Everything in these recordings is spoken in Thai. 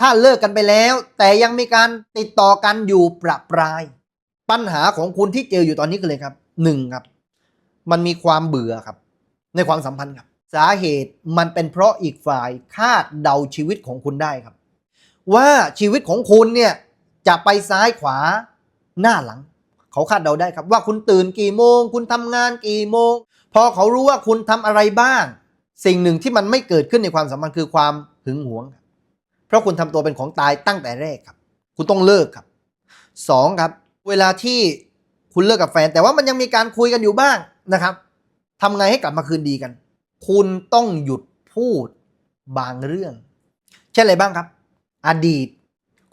ถ้าเลิกกันไปแล้ว แต่ยังมีการติดต่อกันอยู่ประปราย ปัญหาของคุณที่เจออยู่ตอนนี้คือเลยครับหนึ่งครับ มันมีความเบื่อครับ ในความสัมพันธ์ครับ สาเหตุมันเป็นเพราะอีกฝ่ายคาดเดาชีวิตของคุณได้ครับ ว่าชีวิตของคุณเนี่ยจะไปซ้ายขวาหน้าหลัง เขาคาดเดาได้ครับ ว่าคุณตื่นกี่โมง คุณทำงานกี่โมง พอเขารู้ว่าคุณทำอะไรบ้าง สิ่งหนึ่งที่มันไม่เกิดขึ้นในความสัมพันธ์คือความหึงหวง เพราะคุณทำตัวเป็นของตายตั้งแต่แรกครับ คุณต้องเลิกครับสองครับ เวลาที่คุณเลิกกับแฟน แต่ว่ามันยังมีการคุยกันอยู่บ้างนะครับทำไงให้กลับมาคืนดีกัน คุณต้องหยุดพูดบางเรื่อง เช่นอะไรบ้างครับ อดีต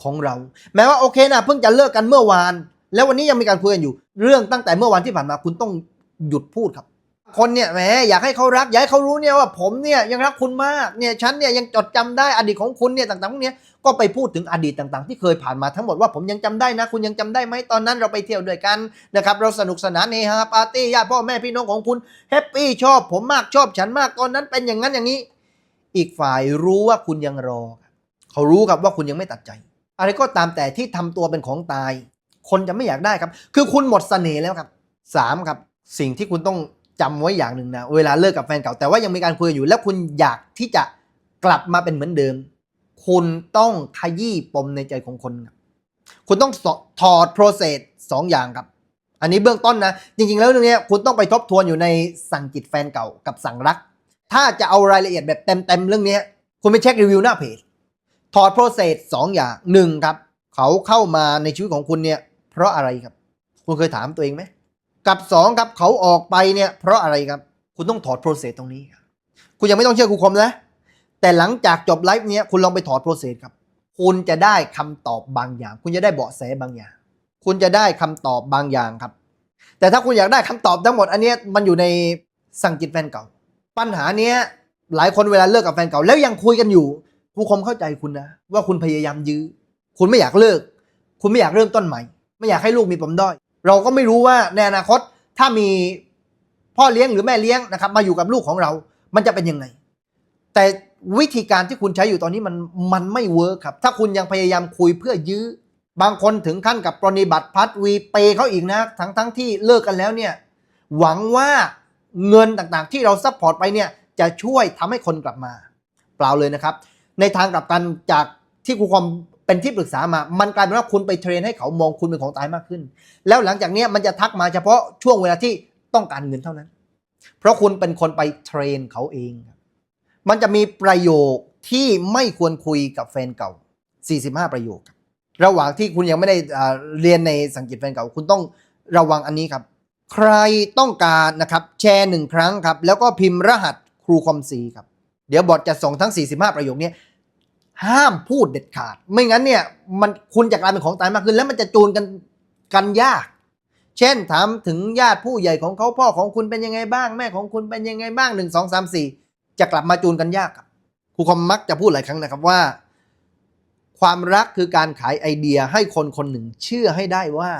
ของเรา แม้ว่าโอเคนะเพิ่งจะเลิกกันเมื่อวาน แล้ววันนี้ยังมีการคุยกันอยู่ เรื่องตั้งแต่เมื่อวานที่ผ่านมาคุณต้องหยุดพูดครับ คนเนี่ยแหมอยากให้เขารักอยากให้เขารู้เนี่ยว่าผมเนี่ยยังรักคุณมากเนี่ยฉันเนี่ยยังจดจำได้อดีตของคุณเนี่ยต่างๆพวกเนี้ยก็ไปพูดถึงอดีตต่างๆ ที่เคยผ่านมาทั้งหมดว่าผมยังจำได้นะ คุณยังจำได้ไหมตอนนั้นเราไปเที่ยวด้วยกันนะครับเราสนุกสนานเฮฮาปาร์ตี้ญาติพ่อแม่พี่น้องของคุณแฮปปี้ชอบผมมากชอบฉันมากตอนนั้นเป็นอย่างนั้นอย่างนี้ อีกฝ่ายรู้ว่าคุณยังรอ เขารู้ครับว่าคุณยังไม่ตัดใจ อะไรก็ตามแต่ที่ทำตัวเป็นของตาย คนจะไม่อยากได้ครับ คือคุณหมดเสน่ห์แล้วครับสามครับ สิ่งที่คุณต้อง จำไว้อย่างหนึ่งนะเวลาเลิกกับแฟนเก่าแต่ว่ายังมีการคุยกันอยู่ แล้วคุณอยากที่จะกลับมาเป็นเหมือนเดิม คุณต้องขยี้ปมในใจของคนครับคุณต้องถอด process สองอย่างครับ อันนี้เบื้องต้นนะ จริง ๆ แล้วเรื่องนี้คุณต้องไปทบทวนอยู่ในสั่งจิตแฟนเก่ากับสั่งรัก ถ้าจะเอารายละเอียดแบบเต็มๆเรื่องนี้คุณไปเช็ครีวิวหน้าเพจถอด process สองอย่างหนึ่งครับ เขาเข้ามาในชีวิตของคุณเนี่ย เพราะอะไรครับ คุณเคยถามตัวเองไหม กับสองครับเขาออกไปเนี่ยเพราะอะไรครับ คุณต้องถอด process ตรงนี้ คุณยังไม่ต้องเชื่อครูคมนะ แต่หลังจากจบไลฟ์เนี้ยคุณลองไปถอด process ครับ คุณจะได้คำตอบบางอย่าง คุณจะได้เบาะแสบางอย่าง คุณจะได้คำตอบบางอย่างครับ แต่ถ้าคุณอยากได้คำตอบทั้งหมด อันเนี้ยมันอยู่ในสั่งจิตแฟนเก่า ปัญหาเนี้ยหลายคนเวลาเลิกกับแฟนเก่า แล้วยังคุยกันอยู่ครูคมเข้าใจคุณนะ ว่าคุณพยายามยื้อ คุณไม่อยากเลิก คุณไม่อยากเริ่มต้นใหม่ ไม่อยากให้ลูกมีปมด้อย เราก็ไม่รู้ว่าในอนาคตถ้ามีพ่อเลี้ยงหรือแม่เลี้ยงนะครับ มาอยู่กับลูกของเรา มันจะเป็นยังไง แต่วิธีการที่คุณใช้อยู่ตอนนี้มันมันไม่เวิร์คครับ ถ้าคุณยังพยายามคุยเพื่อยื้อ บางคนถึงขั้นกับปรนิบัติพัดวีเปย์เขาอีกนะ ทั้งทั้งที่เลิกกันแล้วเนี่ย หวังว่าเงินต่างๆ ที่เราซัพพอร์ตไปเนี่ยจะช่วยทำให้คนกลับมา เปล่าเลยนะครับ ในทางกลับกันจากที่ครูคอม เป็นที่ปรึกษามา มันกลายเป็นว่าคุณไปเทรนให้เขามองคุณเป็นของตายมากขึ้น แล้วหลังจากนี้มันจะทักมาเฉพาะช่วงเวลาที่ต้องการเงินเท่านั้น เพราะคุณเป็นคนไปเทรนเขาเอง มันจะมีประโยคที่ไม่ควรคุยกับแฟนเก่า 45 ประโยค ระหว่างที่คุณยังไม่ได้เรียนในสังกฤษแฟนเก่า คุณต้องระวังอันนี้ครับ ใครต้องการนะครับแชร์หนึ่งครั้งครับ แล้วก็พิมพ์รหัสครูคอมซีครับ เดี๋ยวบอทจะส่งทั้ง 45 ประโยคนี้ ห้ามพูดเด็ดขาด ไม่งั้นเนี่ยมันคุณจะกลายเป็นของตายมากขึ้น แล้วมันจะจูนกันกันยาก เช่นถามถึงญาติผู้ใหญ่ของเขาพ่อของคุณเป็นยังไงบ้าง แม่ของคุณเป็นยังไงบ้างหนึ่งสองสามสี่จะกลับมาจูนกันยากครับครูคอมมักจะพูดหลายครั้งนะครับว่า ความรักคือการขายไอเดียให้คนคนหนึ่งเชื่อให้ได้ว่า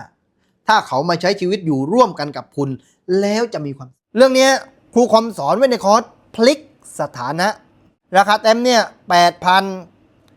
ถ้าเขามาใช้ชีวิตอยู่ร่วมกันกับคุณ แล้วจะมีความ เรื่องนี้ครูคอมสอนไว้ในคอร์สพลิกสถานะ ราคาเต็มเนี่ยแปดพ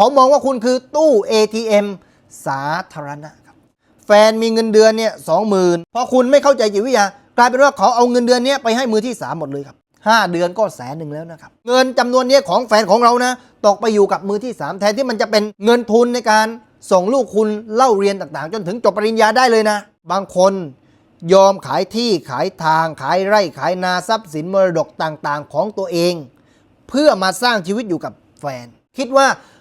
เขามองว่าคุณคือตู้ ATM สาธารณะครับ แฟนมีเงินเดือนเนี่ยสองหมื่นพอคุณไม่เข้าใจจิตวิทยากลายเป็นว่าเขาเอาเงินเดือนเนี้ยไปให้มือที่สามหมดเลยครับห้าเดือนก็แสนหนึ่งแล้วนะครับ เงินจำนวนเนี้ยของแฟนของเรานะ ตกไปอยู่กับมือที่สามแทนที่มันจะเป็นเงินทุนในการส่งลูกคุณเล่าเรียนต่างๆ จนถึงจบปริญญาได้เลยนะ บางคนยอมขายที่ขายทางขายไร่ขายนาทรัพย์สินมรดกต่างๆ ของตัวเอง เพื่อมาสร้างชีวิตอยู่กับแฟน คิดว่า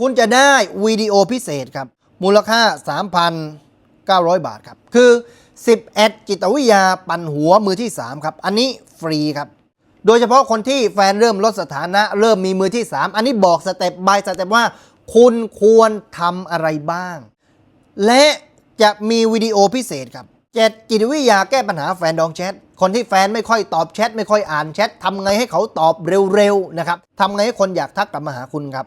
คุณจะได้วิดีโอพิเศษครับ มูลค่า 3,900 บาทครับ คือ11จิตวิทยาปั่นหัวมือที่ 3 ครับ อันนี้ฟรีครับ โดยเฉพาะคนที่แฟนเริ่มลดสถานะ เริ่มมีมือที่ 3 อันนี้บอกสเต็ปบายสเต็ปว่า คุณควรทำอะไรบ้าง และจะมีวิดีโอพิเศษครับเจ็ดจิตวิทยาแก้ปัญหาแฟนดองแชท คนที่แฟนไม่ค่อยตอบแชทไม่ค่อยอ่านแชททำไงให้เขาตอบเร็วๆนะครับทำไงให้คนอยากทักกลับมาหาคุณครับ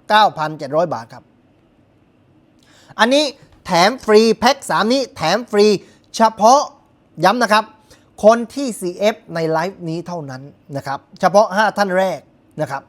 9,700 บาทครับ อันนี้แถมฟรีแพ็ค3 นี้แถมฟรีเฉพาะย้ำนะครับ คนที่ CF ในไลฟ์นี้เท่านั้นนะครับ เฉพาะ 5 ท่านแรกนะครับ